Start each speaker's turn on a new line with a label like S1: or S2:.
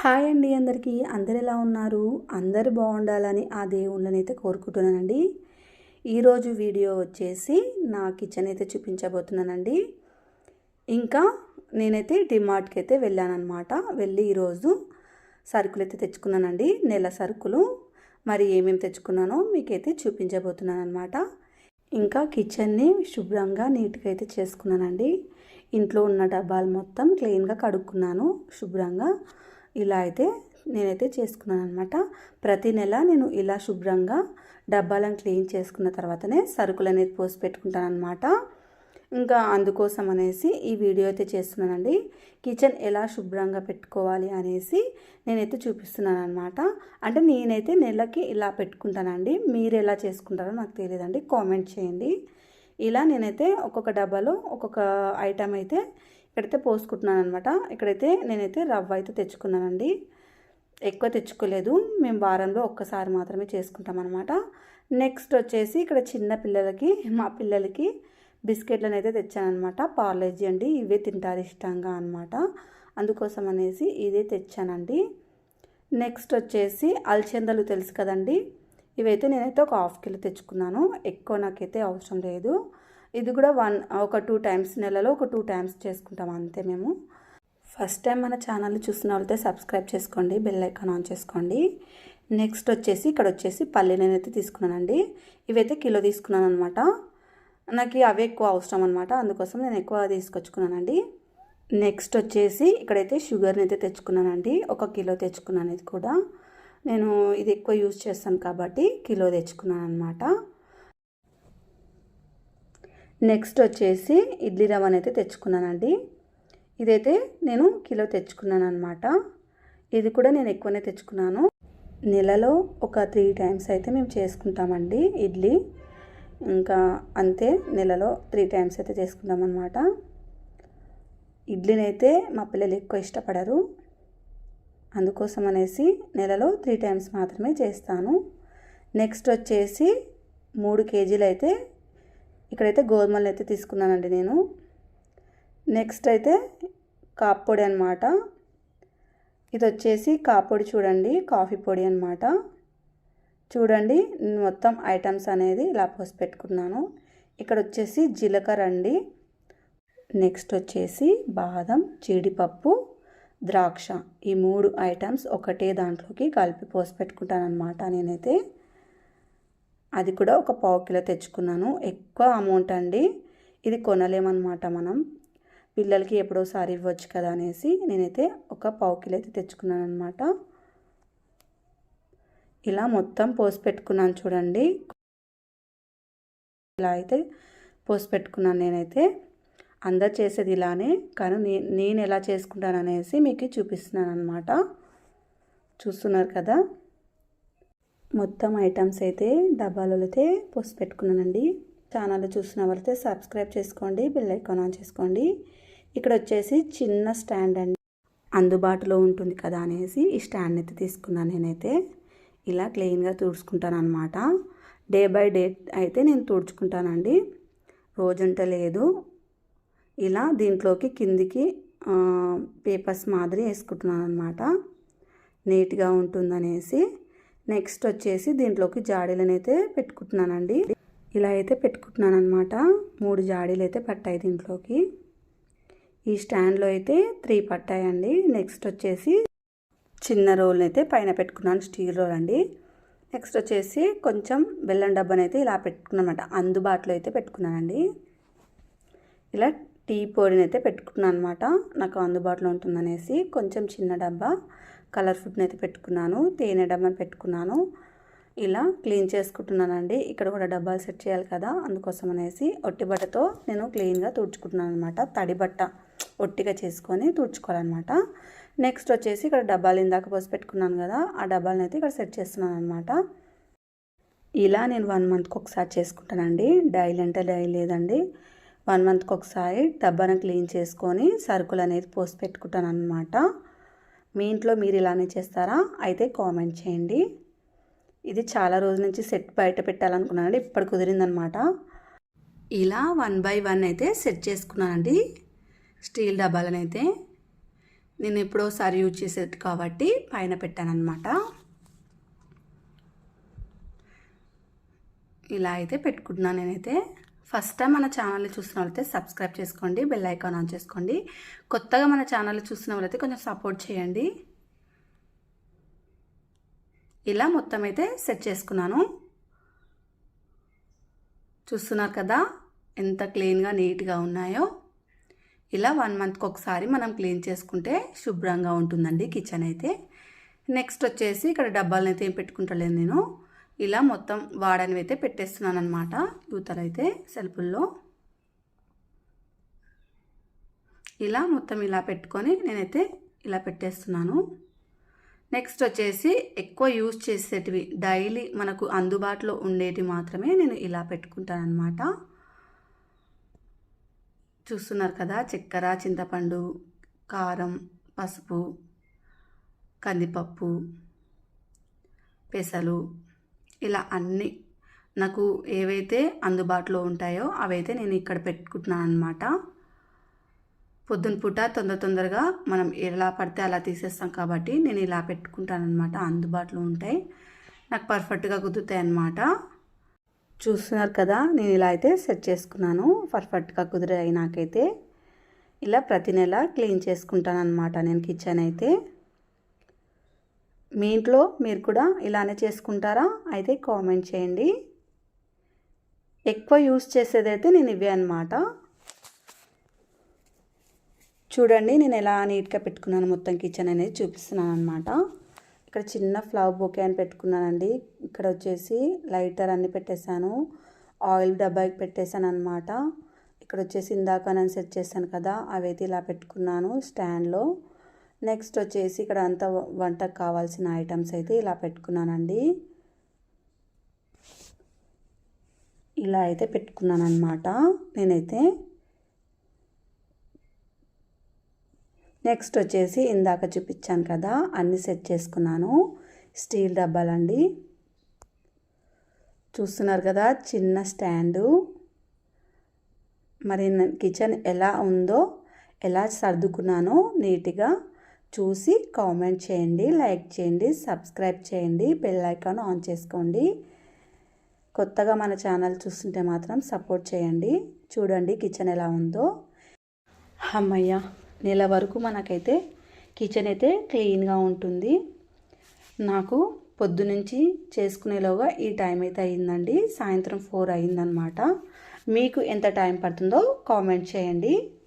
S1: Hi అండి అందరికీ. అందరు ఎలా ఉన్నారు? అందరు బాగుండాలని ఆ దేవుళ్ళని అయితే కోరుకుంటున్నానండి ఈరోజు వీడియో వచ్చేసి నా కిచెన్ అయితే చూపించబోతున్నానండి. ఇంకా నేనైతే డిమార్ట్కి అయితే వెళ్ళానమాట వెళ్ళి ఈరోజు సరుకులు అయితే తెచ్చుకున్నానండి. నెల సరుకులు. మరి ఏమేమి తెచ్చుకున్నానో మీకైతే చూపించబోతున్నాను అనమాట ఇంకా కిచెన్ని శుభ్రంగా నీట్గా అయితే చేసుకున్నానండి. ఇంట్లో ఉన్న డబ్బాలు మొత్తం క్లీన్గా కడుక్కున్నాను శుభ్రంగా. ఇలా అయితే నేనైతే చేసుకున్నాను అనమాట ప్రతి నెల నేను ఇలా శుభ్రంగా డబ్బాలను క్లీన్ చేసుకున్న తర్వాతనే సరుకులు అనేది పోసి పెట్టుకుంటాను అనమాట ఇంకా అందుకోసం అనేసి ఈ వీడియో అయితే చేస్తున్నానండి. కిచెన్ ఎలా శుభ్రంగా పెట్టుకోవాలి అనేసి నేనైతే చూపిస్తున్నాను అనమాట అంటే నేనైతే నెలకి ఇలా పెట్టుకుంటానండి. మీరు ఎలా చేసుకుంటారో నాకు తెలియదండి. కామెంట్ చేయండి. ఇలా నేనైతే ఒక్కొక్క డబ్బాలో ఒక్కొక్క ఐటమ్ అయితే ఇక్కడైతే పోసుకుంటున్నాను అనమాట ఇక్కడైతే నేనైతే రవ్వ అయితే తెచ్చుకున్నానండి. ఎక్కువ తెచ్చుకోలేదు. మేము వారంలో ఒక్కసారి మాత్రమే చేసుకుంటాం అనమాట నెక్స్ట్ వచ్చేసి ఇక్కడ చిన్న పిల్లలకి మా పిల్లలకి బిస్కెట్లను అయితే తెచ్చానమాట పార్లేజీ అండి ఇవే తింటారు ఇష్టంగా అనమాట అందుకోసం అనేసి ఇదే తెచ్చానండి. నెక్స్ట్ వచ్చేసి అల్చెందలు తెలుసు కదండి. ఇవైతే నేనైతే ఒక హాఫ్ కిలో తెచ్చుకున్నాను. ఎక్కువ నాకైతే అవసరం లేదు. ఇది కూడా వన్ ఒక టూ టైమ్స్ నెలలో ఒక టూ టైమ్స్ చేసుకుంటాం అంతే మేము. ఫస్ట్ టైం మన ఛానల్ని చూసిన వాళ్ళైతే సబ్స్క్రైబ్ చేసుకోండి బెల్ ఐకాన్ ఆన్ చేసుకోండి. నెక్స్ట్ వచ్చేసి ఇక్కడ వచ్చేసి పల్లి నేనైతే తీసుకున్నానండి. ఇవైతే కిలో తీసుకున్నాను అనమాట నాకు అవి ఎక్కువ అవసరం అనమాట అందుకోసం నేను ఎక్కువ తీసుకొచ్చుకున్నానండి. నెక్స్ట్ వచ్చేసి ఇక్కడైతే షుగర్ని అయితే తెచ్చుకున్నానండి ఒక కిలో తెచ్చుకున్నాను ఇది కూడా. నేను ఇది ఎక్కువ యూజ్ చేస్తాను కాబట్టి కిలో తెచ్చుకున్నాను అనమాట నెక్స్ట్ వచ్చేసి ఇడ్లీ రవ్వని అయితే తెచ్చుకున్నానండి. ఇదైతే నేను కిలో తెచ్చుకున్నాను అనమాట ఇది కూడా నేను ఎక్కువనే తెచ్చుకున్నాను. నెలలో ఒక త్రీ టైమ్స్ అయితే మేము చేసుకుంటామండి ఇడ్లీ. ఇంకా అంతే నెలలో త్రీ టైమ్స్ అయితే చేసుకుంటాం అనమాట ఇడ్లీని అయితే మా పిల్లలు ఎక్కువ ఇష్టపడరు. అందుకోసం అనేసి నెలలో త్రీ టైమ్స్ మాత్రమే చేస్తాను. నెక్స్ట్ వచ్చేసి మూడు కేజీలు అయితే ఇక్కడైతే గోధుమలు అయితే తీసుకున్నానండి నేను. నెక్స్ట్ అయితే కాప్పొడి అనమాట ఇది వచ్చేసి కాపొడి చూడండి కాఫీ పొడి అనమాట చూడండి మొత్తం ఐటమ్స్ అనేది ఇలా పోసి పెట్టుకున్నాను. ఇక్కడ వచ్చేసి జీలకర్ర అండి. నెక్స్ట్ వచ్చేసి బాదం జీడిపప్పు ద్రాక్ష. ఈ మూడు ఐటమ్స్ ఒకటే దాంట్లోకి కలిపి పోసి పెట్టుకుంటాను అనమాట నేనైతే. అది కూడా ఒక పావు కిలో తెచ్చుకున్నాను. ఎక్కువ అమౌంట్ అండి. ఇది కొనలేమన్నమాట మనం. పిల్లలకి ఎప్పుడోసారి ఇవ్వచ్చు కదా అనేసి నేనైతే ఒక పావు కిలో అయితే తెచ్చుకున్నాను అనమాట ఇలా మొత్తం పోసి పెట్టుకున్నాను చూడండి. ఇలా అయితే పోసి పెట్టుకున్నాను నేనైతే. అందరు చేసేది ఇలానే కానీ నేను ఎలా చేసుకుంటాను అనేసి మీకు చూపిస్తున్నాను అనమాట చూస్తున్నారు కదా? మొత్తం ఐటమ్స్ అయితే డబ్బాలలో అయితే పోసి పెట్టుకున్నానండి. ఛానల్ చూసిన వాళ్ళైతే సబ్స్క్రైబ్ చేసుకోండి బెల్ ఐకాన్ ఆన్ చేసుకోండి. ఇక్కడ వచ్చేసి చిన్న స్టాండ్ అండి. అందుబాటులో ఉంటుంది కదా అనేసి ఈ స్టాండ్ అయితే తీసుకున్నాను నేనైతే. ఇలా క్లీన్గా తుడుచుకుంటాను అనమాట డే బై డే అయితే నేను తుడుచుకుంటానండి. రోజంట లేదు. ఇలా దీంట్లోకి కిందికి పేపర్స్ మాదిరి వేసుకుంటున్నాను అనమాట నీట్గా ఉంటుందనేసి నెక్స్ట్ వచ్చేసి దీంట్లోకి జాడీలను అయితే పెట్టుకుంటున్నానండి. ఇలా అయితే పెట్టుకుంటున్నాను అనమాట మూడు జాడీలు అయితే పట్టాయి దీంట్లోకి. ఈ స్టాండ్లో అయితే త్రీ పట్టాయండి. నెక్స్ట్ వచ్చేసి చిన్న రోల్ని అయితే పైన పెట్టుకున్నాను స్టీల్ రోల్ అండి. నెక్స్ట్ వచ్చేసి కొంచెం బెల్లం డబ్బాని అయితే ఇలా పెట్టుకున్నమాట అందుబాటులో అయితే పెట్టుకున్నానండి. ఇలా టీ పొడిని అయితే పెట్టుకున్నాను అనమాట నాకు అందుబాటులో ఉంటుందనేసి కొంచెం చిన్న డబ్బా. కలర్ ఫుడ్ని అయితే పెట్టుకున్నాను తేనె డబ్బాని పెట్టుకున్నాను. ఇలా క్లీన్ చేసుకుంటున్నానండి. ఇక్కడ కూడా డబ్బాలు సెట్ చేయాలి కదా అందుకోసం అనేసి ఒట్టి బట్టతో నేను క్లీన్గా తుడుచుకుంటున్నాను అనమాట తడి బట్ట ఒట్టిగా చేసుకొని తుడుచుకోవాలన్నమాట. నెక్స్ట్ వచ్చేసి ఇక్కడ డబ్బాలు ఇందాక పోసి పెట్టుకున్నాను కదా ఆ డబ్బాలను అయితే ఇక్కడ సెట్ చేస్తున్నాను అనమాట ఇలా నేను వన్ మంత్కి ఒకసారి చేసుకుంటానండి. డైలీ అంటే డైలీ లేదండి. వన్ మంత్కి ఒకసారి డబ్బాను క్లీన్ చేసుకొని సరుకులు అనేది పోసి పెట్టుకుంటాను అనమాట మీ ఇంట్లో మీరు ఇలానే చేస్తారా? అయితే కామెంట్ చేయండి. ఇది చాలా రోజుల నుంచి సెట్ బయట పెట్టాలనుకున్నానండి. ఇప్పుడు కుదిరిందనమాట. ఇలా వన్ బై వన్ అయితే సెట్ చేసుకున్నానండి. స్టీల్ డబ్బాలనైతే నేను ఎప్పుడోసారి యూజ్ చేసేది కాబట్టి పైన పెట్టాను ఇలా అయితే పెట్టుకుంటున్నాను నేనైతే. ఫస్ట్ టైం మన ఛానల్ని చూసిన వాళ్ళైతే సబ్స్క్రైబ్ చేసుకోండి బెల్ ఐకాన్ ఆన్ చేసుకోండి. కొత్తగా మన ఛానల్ని చూసిన వాళ్ళైతే కొంచెం సపోర్ట్ చేయండి. ఇలా మొత్తం అయితే సెట్ చేసుకున్నాను. చూస్తున్నారు కదా ఎంత క్లీన్గా నీట్గా ఉన్నాయో. ఇలా వన్ మంత్కి ఒకసారి మనం క్లీన్ చేసుకుంటే శుభ్రంగా ఉంటుందండి కిచెన్ అయితే. నెక్స్ట్ వచ్చేసి ఇక్కడ డబ్బాలను అయితే ఏం పెట్టుకుంటలేదు నేను. ఇలా మొత్తం వాడనివి అయితే పెట్టేస్తున్నాను అనమాట దూతలైతే అయితే ఇలా మొత్తం ఇలా పెట్టుకొని నేనైతే ఇలా పెట్టేస్తున్నాను. నెక్స్ట్ వచ్చేసి ఎక్కువ యూజ్ చేసేటివి డైలీ మనకు అందుబాటులో ఉండేటివి మాత్రమే నేను ఇలా పెట్టుకుంటాను అనమాట చూస్తున్నారు కదా చక్కెర చింతపండు కారం పసుపు కందిపప్పు పెసలు ఇలా అన్నీ నాకు ఏవైతే అందుబాటులో ఉంటాయో అవైతే నేను ఇక్కడ పెట్టుకుంటున్నాను అనమాట పొద్దున పూట తొందర తొందరగా మనం ఎలా పడితే అలా తీసేస్తాం కాబట్టి నేను ఇలా పెట్టుకుంటానమాట అందుబాటులో ఉంటాయి. నాకు పర్ఫెక్ట్గా కుదురుతాయి అన్నమాట చూస్తున్నారు కదా నేను ఇలా అయితే సెట్ చేసుకున్నాను. పర్ఫెక్ట్గా కుదిరాయి నాకైతే. ఇలా ప్రతి నెల క్లీన్ చేసుకుంటాను అనమాట నేను కిచెన్ అయితే. మీ ఇంట్లో మీరు కూడా ఇలానే చేసుకుంటారా? అయితే కామెంట్ చేయండి. ఎక్కువ యూస్ చేసేదైతే నేను ఇవే అనమాట చూడండి నేను ఎలా నీట్గా పెట్టుకున్నాను మొత్తం కిచెన్ అనేది చూపిస్తున్నాను అనమాట ఇక్కడ చిన్న ఫ్లవర్ బొకే అని పెట్టుకున్నానండి. ఇక్కడ వచ్చేసి లైటర్ అన్ని పెట్టేశాను. ఆయిల్ డబ్బాకి పెట్టేశాను అనమాట ఇక్కడ వచ్చేసి ఇందాక నేను సెట్ చేశాను కదా అవైతే ఇలా పెట్టుకున్నాను స్టాండ్లో. నెక్స్ట్ వచ్చేసి ఇక్కడ అంతా వంటకు కావాల్సిన ఐటమ్స్ అయితే ఇలా పెట్టుకున్నానండి. ఇలా అయితే పెట్టుకున్నాను అనమాట నేనైతే నెక్స్ట్ వచ్చేసి ఇందాక చూపించాను కదా అన్నీ సెట్ చేసుకున్నాను. స్టీల్ డబ్బాలండి. చూస్తున్నారు కదా చిన్న స్టాండు. మరి కిచెన్ ఎలా ఉందో ఎలా సర్దుకున్నానో నీట్గా చూసి కామెంట్ చేయండి లైక్ చేయండి సబ్స్క్రైబ్ చేయండి బెల్ ఐకాన్ ఆన్ చేసుకోండి. కొత్తగా మన ఛానల్ చూస్తుంటే మాత్రం సపోర్ట్ చేయండి. చూడండి కిచెన్ ఎలా ఉందో. అమ్మయ్య నెల వరకు మనకైతే కిచెన్ అయితే క్లీన్గా ఉంటుంది. నాకు పొద్దునుంచి చేసుకునేలోగా ఈ టైం అయితే అయిందండి. సాయంత్రం ఫోర్ అయిందనమాట మీకు ఎంత టైం పడుతుందో కామెంట్ చేయండి.